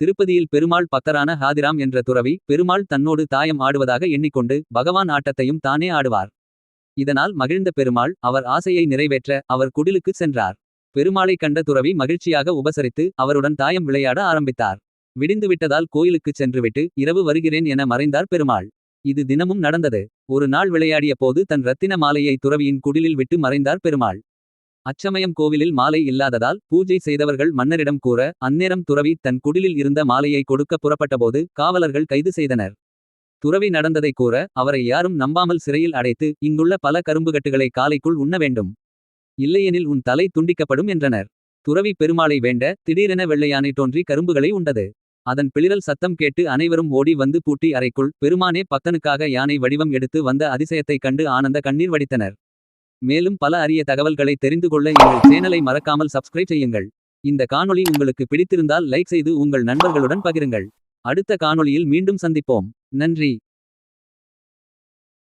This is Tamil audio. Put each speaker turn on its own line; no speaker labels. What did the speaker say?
திருப்பதியில் பெருமாள் பக்தரான ஹாதிராம் என்ற துறவி பெருமாள் தன்னோடு தாயம் ஆடுவதாக எண்ணிக்கொண்டு பகவான் ஆட்டத்தையும் தானே ஆடுவார். இதனால் மகிழ்ந்த பெருமாள் அவர் ஆசையை நிறைவேற்ற அவர் குடிலுக்கு சென்றார். பெருமாளைக் கண்ட துறவி மகிழ்ச்சியாக உபசரித்து அவருடன் தாயம் விளையாட ஆரம்பித்தார். விடிந்துவிட்டதால் கோயிலுக்குச் சென்றுவிட்டு இரவு வருகிறேன் என மறைந்தார் பெருமாள். இது தினமும் நடந்தது. ஒரு நாள் விளையாடிய போது தன் ரத்தின மாலையை துறவியின் குடிலில் விட்டு மறைந்தார் பெருமாள். அச்சமயம் கோவிலில் மாலை இல்லாததால் பூஜை செய்தவர்கள் மன்னரிடம் கூற. அந்நேரம் துறவி தன் குடிலில் இருந்த மாலையை கொடுக்க புறப்பட்டபோது. காவலர்கள் கைது செய்தனர். துறவி நடந்ததை கூற அவரை யாரும் நம்பாமல் சிறையில் அடைத்து. இங்குள்ள பல கரும்புகட்டுகளை காலைக்குள் உண்ண வேண்டும். இல்லையெனில் உன் தலை துண்டிக்கப்படும் என்றனர். துறவி பெருமாளை வேண்ட திடீரென வெள்ளையானை தோன்றி கரும்புகளை உண்டது. அதன் பிளிரல் சத்தம் கேட்டு அனைவரும் ஓடி வந்து பூட்டி அறைக்குள். பெருமானே பக்தனுக்காக யானை வடிவம் எடுத்து வந்த அதிசயத்தைக் கண்டு ஆனந்த கண்ணீர் வடித்தனர். மேலும் பல அரிய தகவல்களை தெரிந்து கொள்ள எங்கள் சேனலை மறக்காமல் சப்ஸ்கிரைப் செய்யுங்கள். இந்த காணொளி உங்களுக்கு பிடித்திருந்தால் லைக் செய்து உங்கள் நண்பர்களுடன் பகிருங்கள். அடுத்த காணொளியில் மீண்டும் சந்திப்போம். நன்றி.